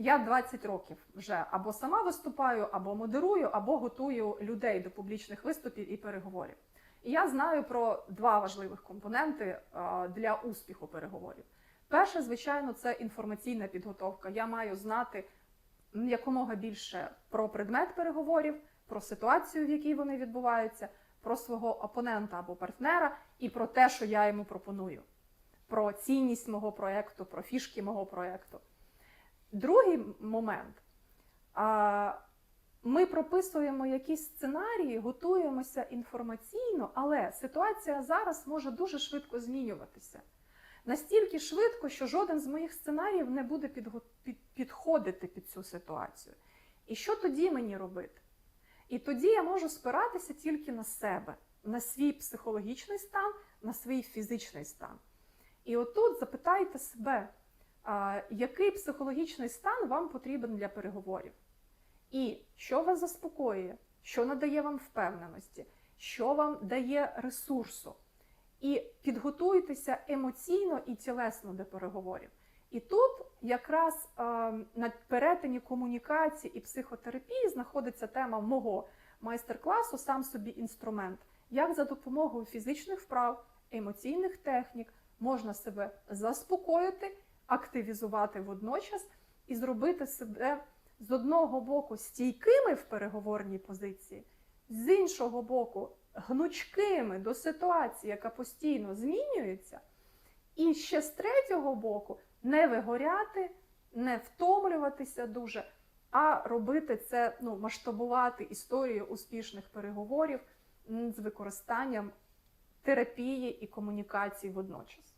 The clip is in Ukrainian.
Я 20 років вже або сама виступаю, або модерую, або готую людей до публічних виступів і переговорів. І я знаю про два важливих компоненти е, для успіху переговорів. Перше, звичайно, це інформаційна підготовка. Я маю знати якомога більше про предмет переговорів, про ситуацію, в якій вони відбуваються, про свого опонента або партнера і про те, що я йому пропоную, про цінність мого проєкту, про фішки мого проєкту. Другий момент. Ми прописуємо якісь сценарії, готуємося інформаційно, але ситуація зараз може дуже швидко змінюватися. Настільки швидко, що жоден з моїх сценаріїв не буде підходити під цю ситуацію. І що тоді мені робити? І тоді я можу спиратися тільки на себе, на свій психологічний стан, на свій фізичний стан. І отут запитайте себе, який психологічний стан вам потрібен для переговорів? І що вас заспокоює, що надає вам впевненості, що вам дає ресурсу. І підготуйтеся емоційно і тілесно до переговорів. І тут якраз е, на перетині комунікації і психотерапії знаходиться тема мого майстер-класу сам собі інструмент, як за допомогою фізичних вправ, емоційних технік можна себе заспокоїти, активізувати водночас і зробити себе з одного боку стійкими в переговорній позиції, з іншого боку, гнучкими до ситуації, яка постійно змінюється, і ще з третього боку не вигоряти, не втомлюватися дуже, а робити це, ну, масштабувати історію успішних переговорів з використанням терапії і комунікації водночас.